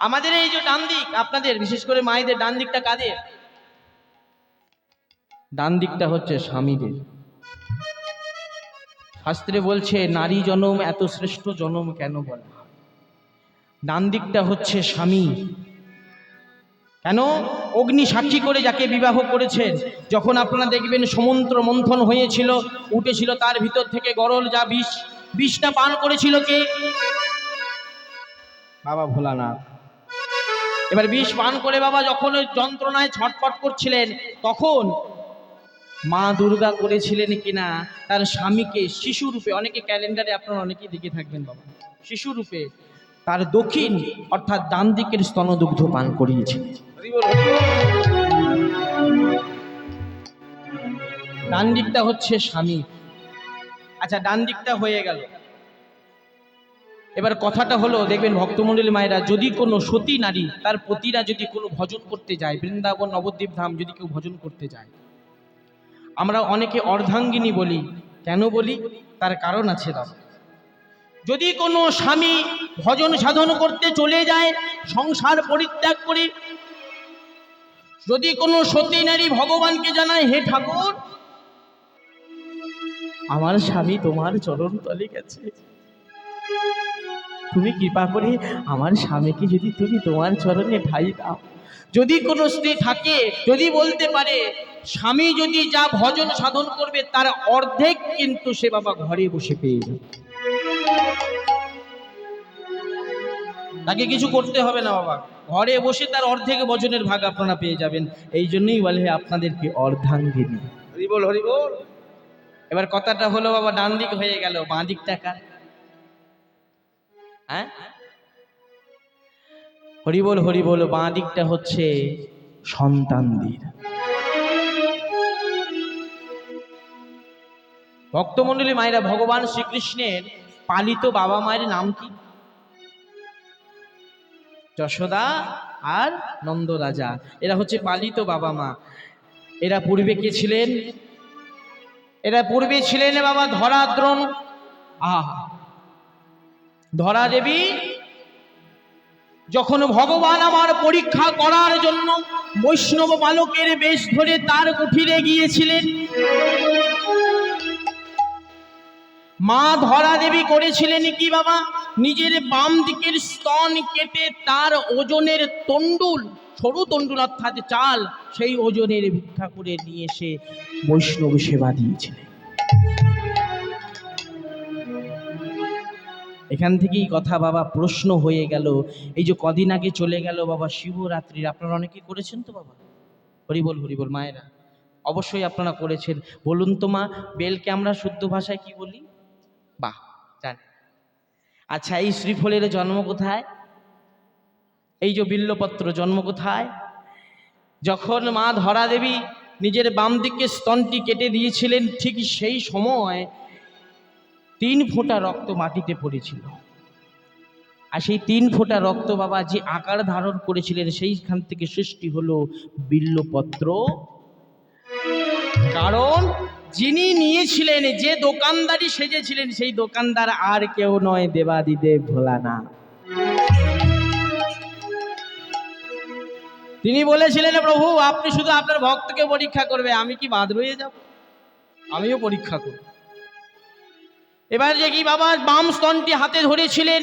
আমাদের এই যে ডান দিক, আপনাদের, বিশেষ করে মায়েদের ডান দিকটা কাদের? ডান দিকটা হচ্ছে স্বামীদের। শাস্ত্রে বলছে, নারী জনম এত শ্রেষ্ঠ জনম কেন বলে ডান দিকটা হচ্ছে স্বামী। কেন? অগ্নি সাক্ষী করে যাকে বিবাহ করেছেন, যখন আপনারা দেখবেন সমুদ্র মন্থন হয়েছিল, উঠেছিল তার ভিতর থেকে গরল যা বিষ, বিষটা পান করেছিল কে? বাবা ভোলানাথ। এবার বিষ পান করে বাবা যখন ওই যন্ত্রণায় ছটফট করছিলেন, তখন মা দুর্গা করেছিলেন কিনা তার স্বামীকে শিশু রূপে, অনেকে ক্যালেন্ডারে আপনারা অনেকেই দেখে থাকবেন বাবা, শিশু রূপে তার দক্ষিণ অর্থাৎ ডান দিকের স্তনদুগ্ধ পান করিয়েছিলেন। ডান দিকটা হচ্ছে স্বামী। আচ্ছা ডান দিকটা হয়ে গেল। এবার কথাটা হলো, দেখবেন ভক্তমণ্ডলী মায়েরা, যদি কোনো সতী নারী, তার পতিরা যদি কোনো ভজন করতে যায়, বৃন্দাবন, নবদ্বীপ ধাম যদি কেউ ভজন করতে যায়, আমরা অনেকে অর্ধাঙ্গিনী বলি, কেন বলি? তার কারণ আছে দাদা যদি কোনো স্বামী ভজন সাধন করতে চলে যায়, সংসার পরিত্যাগ করে, যদি কোনো সতী নারী ভগবানকে জানায়, হে ঠাকুর, আমার স্বামী তোমার চরণ তলে গেছে। তুমি কৃপা করে আমার স্বামীকে যদি তুমি তোমার চরণে ঠাই দাও। যদি কোনো স্ত্রী থাকে যদি বলতে পারে স্বামী যদি যা ভজন সাধন করবে তার অর্ধেক কিন্তু সে বাবা ঘরে বসে পেয়ে যাবে। তাকে কিছু করতে হবে না বাবা। ঘরে বসে তার অর্ধেক ভজনের ভাগ আপনারা পেয়ে যাবেন। এই জন্যই বলে আপনাদেরকে অর্ধাঙ্গিনী। হরিবল হরিবল এবার কথাটা হলো বাবা ডান দিক হয়ে গেল বাঁ দিক টাকা হ্যাঁ? হরিবল হরিবল বাঁ দিকটা হচ্ছে সন্তানদের। ভক্তমণ্ডলী মায়েরা, ভগবান শ্রীকৃষ্ণের পালিত বাবা মায়ের নাম কি? যশোদা আর নন্দ রাজা এরা হচ্ছে পালিত বাবা মা। এরা পূর্বে কে ছিলেন? এরা পূর্বে ছিলেন বাবা ধরাদ্রণ। আহা! ধরা দেবী, যখন ভগবান আমার পরীক্ষা করার জন্য বৈষ্ণব বালকের বেশ ধরে তার কুঠিরে গিয়েছিলেন, মা ধরা দেবী করেছিলেন কি বাবা, নিজের বাম দিকের স্তন কেটে তার ওজনের তন্ডুল সরু তন্ডুল অর্থাৎ চাল, সেই ওজনের ভিক্ষা করে নিয়ে এসে বৈষ্ণব সেবা দিয়েছিলেন। এখান থেকেই কথা বাবা প্রশ্ন হয়ে গেল। এই যে কদিন আগে চলে গেল বাবা শিবরাত্রির, আপনারা অনেকে করেছেন তো বাবা? হরিবল হরিবল, মায়েরা। অবশ্যই আপনারা করেছেন। বলুন তো মা, বেলকে আমরা শুদ্ধ ভাষায় কি বলি? বাহ, জানি। আচ্ছা এই শ্রীফলের জন্ম কোথায়? এই যে বিল্লপত্র, জন্ম কোথায়? যখন মা ধরা দেবী নিজের বাম দিকে স্তনটি কেটে দিয়েছিলেন ঠিক সেই সময় তিন ফোঁটা রক্ত মাটিতে পড়েছিল। আর সেই তিন ফোঁটা রক্ত বাবা যে আকার ধারণ করেছিলেন, সেইখান থেকে সৃষ্টি হলো বিল্লপত্র। কারণ যিনি নিয়েছিলেন, যে দোকানদারি সেজেছিলেন, সেই দোকানদার আর কেউ নয়, দেবাদিদেব ভোলানা তিনি বলেছিলেন, প্রভু, আপনি শুধু আপনার ভক্তকে পরীক্ষা করবে, আমি কি বাদ রয়ে যাব? আমিও পরীক্ষা করব। এবার যে কি বাবা, বাম স্তনটি হাতে ধরেছিলেন।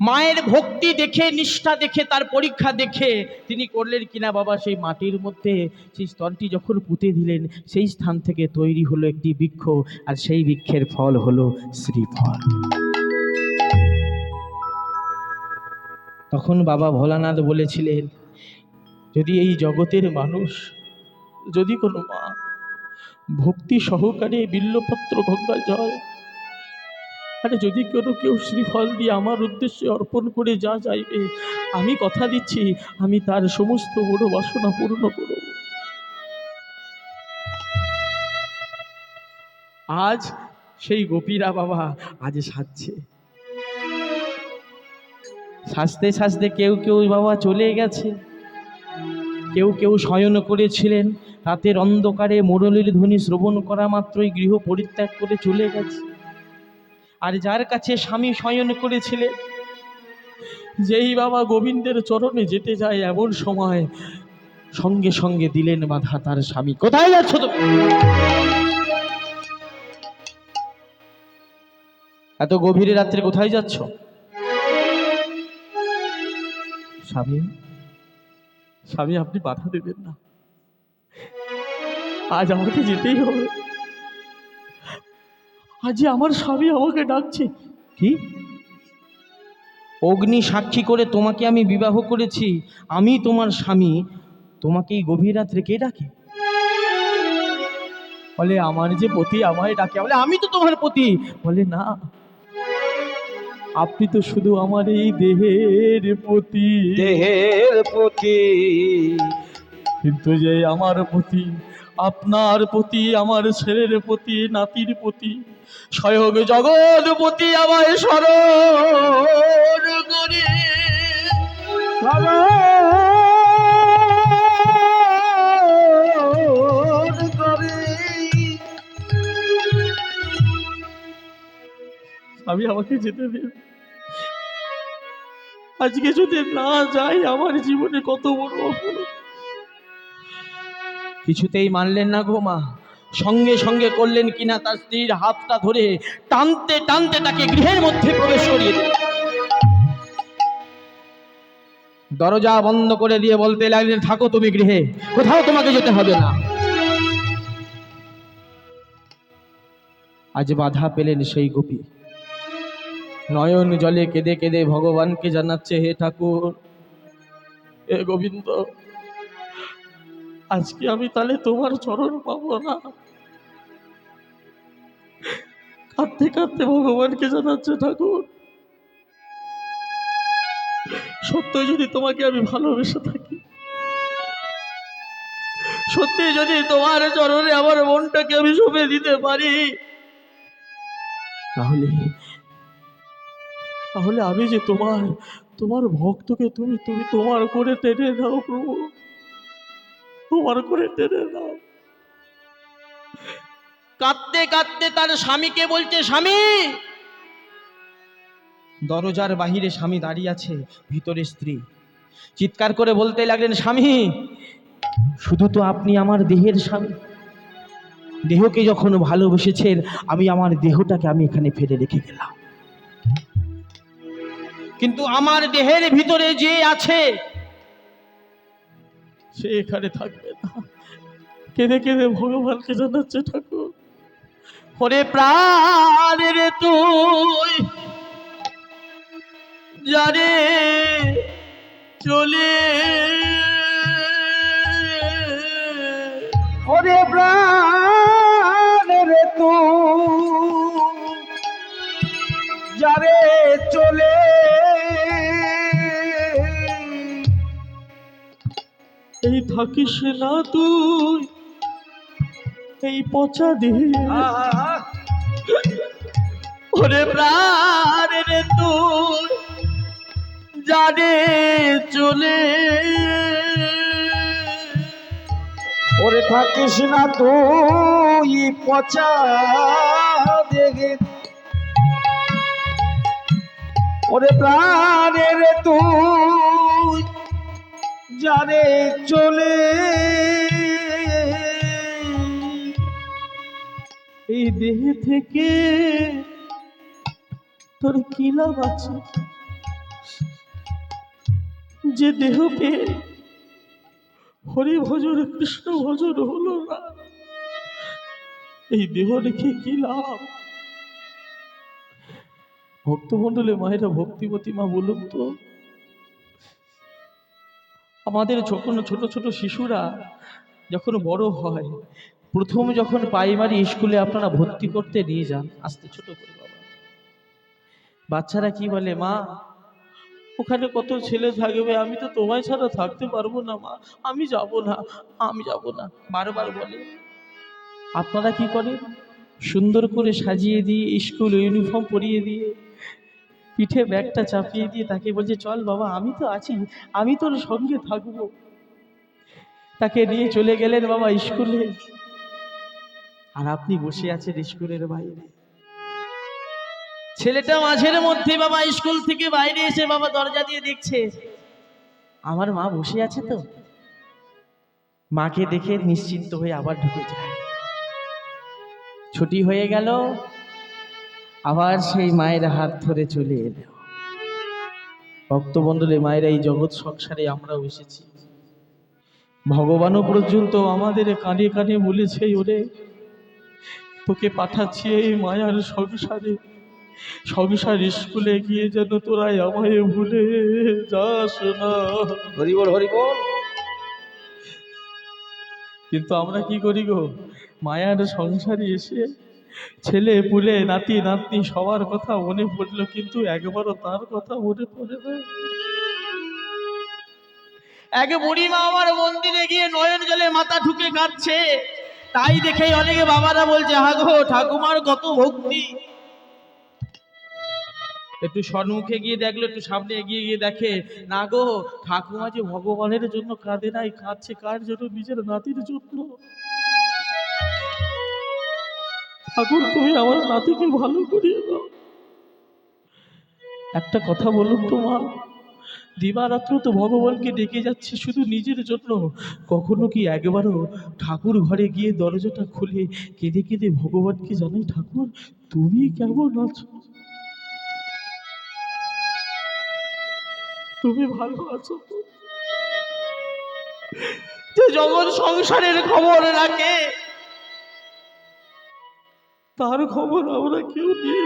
মায়ের ভক্তি দেখে, নিষ্ঠা দেখে, তার পরীক্ষা দেখে তিনি করলেন কিনা বাবা, সেই মাটির মধ্যে, সেই স্তনটি যখন পুঁতে দিলেন, সেই স্থান থেকে তৈরি হলো একটি বৃক্ষ আর সেই বৃক্ষের ফল হলো শ্রীফল। তখন বাবা ভোলানাথ বলেছিলেন, যদি এই জগতের মানুষ, যদি কোনো মা ভক্তি সহকারে বিল্লপত্র গঙ্গা জল আরে যদি কোনো কেউ শ্রীফল দিয়ে আমার উদ্দেশ্যে অর্পণ করে যা চাইবে, আমি কথা দিচ্ছি, আমি তার সমস্ত বড় বাসনা পূর্ণ করব। আজ সেই গোপীরা বাবা আজ সাজছে। সাজতে সাজতে কেউ কেউ বাবা চলে গেছে। কেউ কেউ শয়ন করেছিলেন, রাতের অন্ধকারে মুরলীর ধ্বনি শ্রবণ করা মাত্রই গৃহ পরিত্যাগ করে চলে গেছে। আর যার কাছে স্বামী শয়ন করেছিলেন যেই বাবা গোবিন্দের চরণে যেতে যায় এমন সময় সঙ্গে সঙ্গে দিলেন বাধা তার স্বামী। কোথায় যাচ্ছ তো এত গভীরে রাত্রে কোথায় যাচ্ছ? স্বামী স্বামী আপনি বাধা দেবেন না। আজ আমাকে যেতেই হবে। আজ যে আমার স্বামী আমাকে ডাকছে। কি? অগ্নি সাক্ষী করে তোমাকে আমি বিবাহ করেছি আমি তোমার স্বামী তোমাকে এই গভীর রাত্রে কে ডাকে? বলে আমার যে পতি আমায় ডাকে। বলে আমি তো তোমার পতি। বলে না। আপনি তো শুধু আমার এই দেহের পতি। দেহের প্রতি কিন্তু যে আমার প্রতি আপনার প্রতি, আমার ছেলের প্রতি, নাতির প্রতি, স্বয়ং জগৎপতি আমায় স্মরণ করে। আমি আমাকে যেতে দিন। আজকে যদি না যাই, আমার জীবনে কত বড় অপরাধ। কিছুতেই মানলেন না গো মা। সঙ্গে সঙ্গে করলেন কিনা তার স্ত্রীর হাতটা ধরে টানতে টানতে তাকে গৃহের মধ্যে প্রবেশ করিয়ে দরজা বন্ধ করে দিয়ে বলতে লাগলেন, থাকো তুমি গৃহে, কোথাও তোমাকে যেতে হবে না। আজ বাধা পেলেন সেই গোপী। নয়ন জলে কেঁদে কেঁদে ভগবানকে জানাচ্ছে, হে ঠাকুর, হে গোবিন্দ আজকে আমি তাহলে তোমার চরণ পাবো না। কাঁদতে কাঁদতে ভগবানকে জানাচ্ছে ঠাকুর। সত্য যদি তোমাকে আমি ভালোবেসে থাকি সত্যি যদি তোমার চরণে আমার মনটাকে আমি সঁপে দিতে পারি, তাহলে তাহলে আমি যে তোমার তোমার ভক্তকে তুমি তুমি তোমার করে টেনে দাও প্রভু। তোমার করে টেনে দাও কাঁদতে কাঁদতে তার স্বামীকে বলছে স্বামী! দরজার বাহিরে স্বামী দাঁড়িয়ে আছে ভিতরে স্ত্রী। চিৎকার করে বলতে লাগলেন স্বামী শুধু তো আপনি আমার দেহের স্বামী। দেহকে যখন ভালোবেসেছেন আমি আমার দেহটাকে আমি এখানে ফেলে রেখে গেলাম। কিন্তু আমার দেহের ভিতরে যে আছে সে এখানে থাকবে না। কেঁদে কেঁদে ভগবানকে জানাচ্ছে ঠাকুর। পরে প্রাণ রে তুই, জানে চলে। ওরে প্রাণ থাকিস না তুই। এই পচা দেহে। ওরে প্রাণ রে তুই, জানে চলে। ওরে থাকিস না তুই পচা দেখে ওরে প্রাণের তুই জানে চলে। এই দেহ থেকে তোর কি লাভ আছে? যে দেহ পেয়ে হরি ভজন কৃষ্ণ ভজন হলো না, এই দেহ রেখে কি লাভ? ভক্তমণ্ডলে মায়েরা ভক্তিমতী মা বলুন তো আমাদের যখন ছোট ছোট শিশুরা যখন বড় হয়, প্রথম যখন প্রাইমারি স্কুলে আপনারা ভর্তি করতে নিয়ে যান, আস্তে ছোট করে বাবা। বাচ্চারা কি বলে, মা, ওখানে কত ছেলে থাকবে, আমি তো তোমায় ছাড়া থাকতে পারব না, মা। আমি যাব না, আমি যাব না। বারবার বলে। আপনারা কি করেন? সুন্দর করে সাজিয়ে দিয়ে, স্কুল ইউনিফর্ম পরিয়ে দিয়ে পিঠে ব্যাগটা চাপিয়ে দিয়ে তাকে বলছে, চল বাবা, আমি তো আছি, আমি তোর সঙ্গে থাকব। তাকে নিয়ে চলে গেলেন বাবা স্কুলে। আর আপনি বসে আছেন স্কুলের বাইরে। ছেলেটা মাঝের মধ্যে বাবা স্কুল থেকে বাইরে এসে বাবা দরজা দিয়ে দেখছে। আমার মা বসে আছে তো। মাকে দেখে নিশ্চিন্ত হয়ে আবার ঢুকে যায়। ছুটি হয়ে গেল। আবার সেই মায়ের হাত ধরে চলে এলো। ভক্ত ভক্তবন্ধুরে মায়েরা এই জগৎ সংসারে আমরাও এসেছি। ভগবানও পর্যন্ত আমাদের কানে কানে বলেছে ওরে তোকে পাঠাচ্ছি এই মায়ার সংসারে। সংসার স্কুলে গিয়ে যেন তোরা আমায় ভুলে যাস না। হরি বল হরি বল কিন্তু আমরা কি করি গো? মায়ার সংসারে এসে ছেলে, পুলে, নাতি, নাতনি, সবার কথা মনে পড়ল, কিন্তু একবারও তার কথা মনে পড়ে না। এক বুড়ি মা আমার মন্দিরে গিয়ে নয়ন জলে মাথা ঢুকে কাঁদছে। তাই দেখে অনেকে বাবারা বলছে হাগো ঠাকুমার কত ভক্তি। একটু সম্মুখে গিয়ে দেখল, একটু সামনে এগিয়ে গিয়ে দেখে, না গো, ঠাকুমা যে ভগবানের জন্য কাঁদে নাই, কাঁদছে কার জন্য? নিজের নাতির জন্য। ঠাকুর, তুমি আমার নাতিকে ভালো করিয়ে দাও। একটা কথা বলুন তো মা, দিবারাত্র তো ভগবানকে ডেকে যাচ্ছে শুধু নিজের জন্য। কখনো কি একবারও ঠাকুর ঘরে গিয়ে দরজাটা খুলে কেঁদে কেঁদে ভগবানকে জানাই, ঠাকুর, তুমি কেমন আছো? তুমি ভালো আছো যে জগৎ সংসারের খবর রাখে তার খবর আমরা কেউ নিয়ে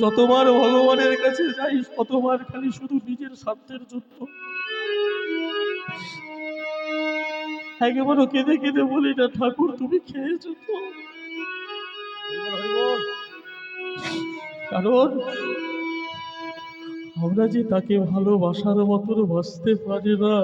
যতবার ভগবানের কাছে যাই, ততবার খালি শুধু নিজের স্বার্থের জন্য। একেবারও কেঁদে কেঁদে বলি, না ঠাকুর, তুমি খেয়েছো তো? কারণ আমরা যে তাকে ভালোবাসার মতন বাঁচতে পারি না